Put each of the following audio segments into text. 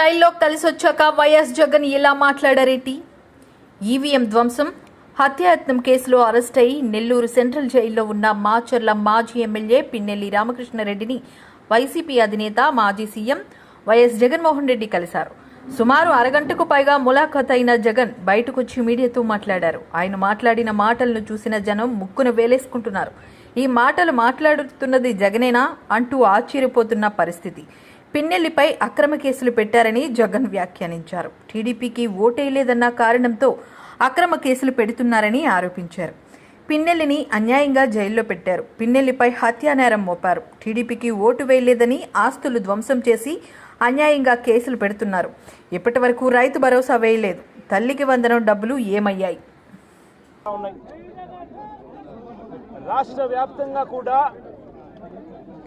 పిన్నెల్లిని జైల్లో కలిసొచ్చాక వైఎస్ జగన్ ఇలా మాట్లాడారేటి? ఈవీఎం ధ్వంసం హత్యాయత్నం కేసులో అరెస్ట్ అయి నెల్లూరు సెంట్రల్ జైల్లో ఉన్న మాచర్ల మాజీ ఎమ్మెల్యే పిన్నెల్లి రామకృష్ణారెడ్డిని వైసీపీ అధినేత మాజీ సీఎం వైఎస్ జగన్మోహన్ రెడ్డి కలిశారు. సుమారు అరగంటకు పైగా ములాఖత్ అయిన జగన్ బయటకొచ్చి మీడియాతో మాట్లాడారు. ఆయన మాట్లాడిన మాటలను చూసిన జనం ముక్కున వేలేసుకుంటున్నారు. ఈ మాటలు మాట్లాడుతున్నది జగనేనా అంటూ ఆశ్చర్యపోతున్న పరిస్థితి. పిన్నెల్లిపై అక్రమ కేసులు పెట్టారని జగన్ వ్యాఖ్యానించారు. టీడీపీకి ఓటేయలేదన్న కారణంతో అక్రమ కేసులు పెడుతున్నారని ఆరోపించారు. పిన్నెల్లిని అన్యాయంగా జైల్లో పెట్టారు. పిన్నెల్లిపై హత్యానేరం మోపారు. టీడీపీకి ఓటు వేయలేదని ఆస్తులు ధ్వంసం చేసి అన్యాయంగా కేసులు పెడుతున్నారు. ఇప్పటి వరకు రైతు భరోసా వేయలేదు. తల్లికి వందనం డబ్బులు ఏమయ్యాయి? రాష్ట్ర వ్యాప్తంగా కూడా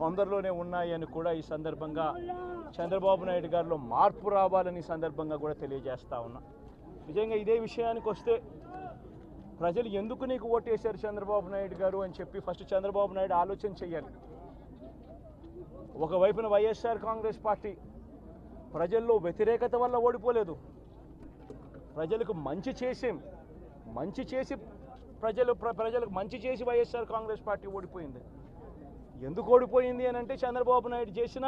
తొందరలోనే ఉన్నాయని కూడా ఈ సందర్భంగా చంద్రబాబు నాయుడు గారిలో మార్పు రావాలని సందర్భంగా కూడా తెలియజేస్తా ఉన్నా. నిజంగా ఇదే విషయానికి వస్తే ప్రజలు ఎందుకు నీకు ఓటేశారు చంద్రబాబు నాయుడు గారు అని చెప్పి ఫస్ట్ చంద్రబాబు నాయుడు ఆలోచన చేయాలి. ఒకవైపున వైఎస్ఆర్ కాంగ్రెస్ పార్టీ ప్రజల్లో వ్యతిరేకత వల్ల ఓడిపోలేదు. ప్రజలకు మంచి చేసే మంచి చేసి ప్రజలు ప్ర- ప్రజలకు మంచి చేసి వైఎస్ఆర్ కాంగ్రెస్ పార్టీ ఓడిపోయింది. ఎందుకు ఓడిపోయింది అని అంటే చంద్రబాబు నాయుడు చేసిన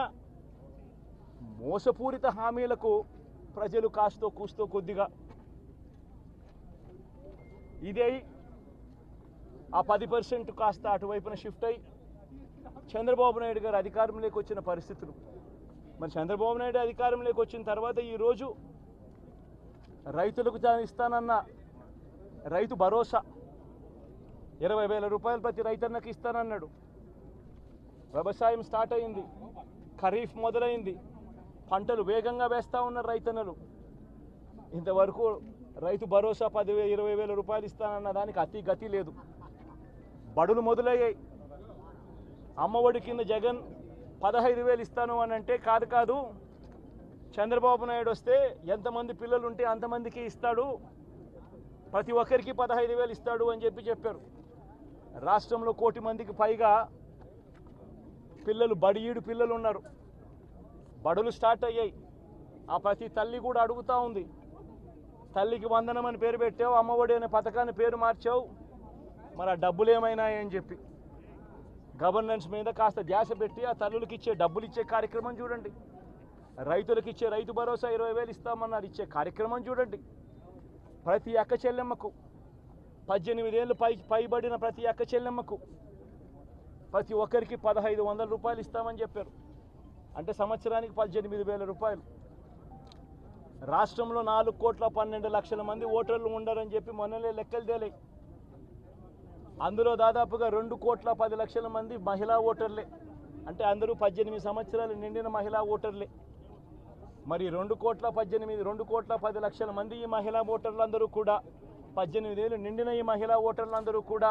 మోసపూరిత హామీలకు ప్రజలు కాస్తో కూస్తో కొద్దిగా ఇదే ఆ పది పర్సెంట్ కాస్త అటువైపున షిఫ్ట్ అయ్యి చంద్రబాబు నాయుడు గారు అధికారంలోకి వచ్చిన పరిస్థితులు. మరి చంద్రబాబు నాయుడు అధికారంలోకి వచ్చిన తర్వాత ఈరోజు రైతులకు తాను ఇస్తానన్న రైతు భరోసా. ఇరవై వేల రూపాయలు ప్రతి రైతన్నకి ఇస్తానన్నాడు. వ్యవసాయం స్టార్ట్ అయింది. ఖరీఫ్ మొదలైంది. పంటలు వేగంగా వేస్తూ ఉన్నారు రైతన్నలు. ఇంతవరకు రైతు భరోసా పదివే ఇరవై వేల రూపాయలు ఇస్తానన్న దానికి అతి గతి లేదు. బడులు మొదలయ్యాయి. అమ్మఒడి కింద జగన్ పదహైదు వేలు ఇస్తాను అని అంటే కాదు కాదు చంద్రబాబు నాయుడు వస్తే ఎంతమంది పిల్లలు ఉంటే అంతమందికి ఇస్తాడు. ప్రతి ఒక్కరికి పదహైదు వేలు ఇస్తాడు అని చెప్పి చెప్పారు. రాష్ట్రంలో కోటి మందికి పైగా పిల్లలు బడియీడు పిల్లలు ఉన్నారు. బడులు స్టార్ట్ అయ్యాయి. ఆ ప్రతి తల్లి కూడా అడుగుతూ ఉంది. తల్లికి వందనం అని పేరు పెట్టావు అమ్మఒడి అనే పథకాన్ని పేరు మార్చావు. మరి ఆ డబ్బులు ఏమైనాయని చెప్పి. గవర్నెన్స్ మీద కాస్త ధ్యాస పెట్టి ఆ తల్లులకి ఇచ్చే డబ్బులు ఇచ్చే కార్యక్రమం చూడండి. రైతులకు ఇచ్చే రైతు భరోసా ఇరవై వేలు ఇస్తామన్నారు. ఇచ్చే కార్యక్రమం చూడండి. ప్రతి అక్క చెల్లెమ్మకు పద్దెనిమిదేళ్ళు పై పైబడిన ప్రతి అక్క చెల్లెమ్మకు ప్రతి ఒక్కరికి పదహైదు వందల రూపాయలు ఇస్తామని చెప్పారు. అంటే సంవత్సరానికి పద్దెనిమిది వేల రూపాయలు. రాష్ట్రంలో నాలుగు కోట్ల పన్నెండు లక్షల మంది ఓటర్లు ఉండరని చెప్పి మొన్నలే లెక్కలు తేలాయి. అందులో దాదాపుగా రెండు కోట్ల పది లక్షల మంది మహిళా ఓటర్లే. అంటే అందరూ పద్దెనిమిది సంవత్సరాలు నిండిన మహిళా ఓటర్లే. మరి రెండు కోట్ల పద్దెనిమిది రెండు కోట్ల పది లక్షల మంది ఈ మహిళా ఓటర్లందరూ కూడా పద్దెనిమిది ఏళ్ళు నిండిన ఈ మహిళా ఓటర్లందరూ కూడా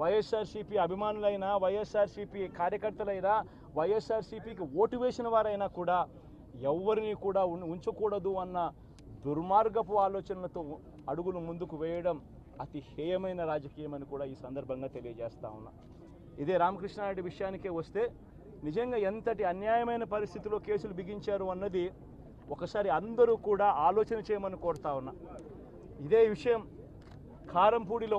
వైఎస్ఆర్సీపీ అభిమానులైనా వైఎస్ఆర్సీపీ కార్యకర్తలైనా వైఎస్ఆర్సీపీకి ఓటు వేసిన వారైనా కూడా ఎవరిని కూడా ఉంచకూడదు అన్న దుర్మార్గపు ఆలోచనలతో అడుగులు ముందుకు వేయడం అతి హేయమైన రాజకీయం అని కూడా ఈ సందర్భంగా తెలియజేస్తా ఉన్నా. ఇదే రామకృష్ణారెడ్డి విషయానికే వస్తే నిజంగా ఎంతటి అన్యాయమైన పరిస్థితిలో కేసులు బిగించారు అన్నది ఒకసారి అందరూ కూడా ఆలోచన చేయమని కోరుతా ఉన్నా. ఇదే విషయం కారంపూడిలో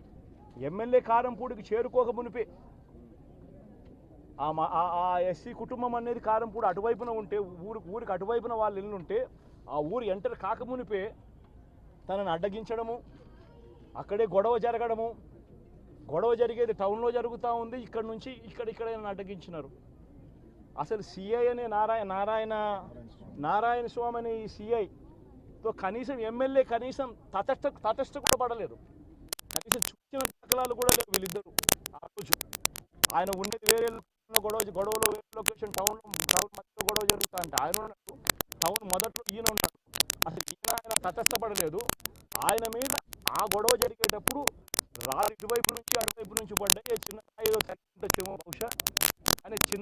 ఎమ్మెల్యే కారంపూడికి చేరుకోక మునిపే. ఆ ఎస్సీ కుటుంబం అనేది కారంపూడి అటువైపున ఉంటే ఊరు ఊరికి అటువైపున వాళ్ళు ఇల్లుంటే ఆ ఊరు ఎంటర్ కాకమునిపే తనని అడ్డగించడము అక్కడే గొడవ జరగడము. గొడవ జరిగేది టౌన్లో జరుగుతూ ఉంది ఇక్కడ నుంచి ఇక్కడ ఇక్కడ అడ్డగించినారు. అసలు సిఐ అనే నారాయణ నారాయణ నారాయణ స్వామి అనే ఈ సిఐతో కనీసం ఎమ్మెల్యే కనీసం తటస్థ తటస్థ కూడా పడలేదు. కనీసం చూసిన దాఖలాలు కూడా లేవు వీళ్ళిద్దరు. ఆ రోజు ఆయన ఉండేది వేరే గొడవ గొడవలో వేరే లొకేషన్ టౌన్ టౌన్ మధ్యలో గొడవ జరుగుతా అంటే ఆయన ఉన్నాడు. టౌన్ మొదట్లో ఈయన ఉన్నాడు. అసలు ఈయన ఆయన తటస్థపడలేదు. ఆయన మీద ఆ గొడవ జరిగేటప్పుడు రాళ్ళు ఇటువైపు నుంచి అటువైపు నుంచి పడ్డాయి. చిన్న ఏదో తగ్గి ఉండొచ్చేమో బహుశా. అనే చిన్న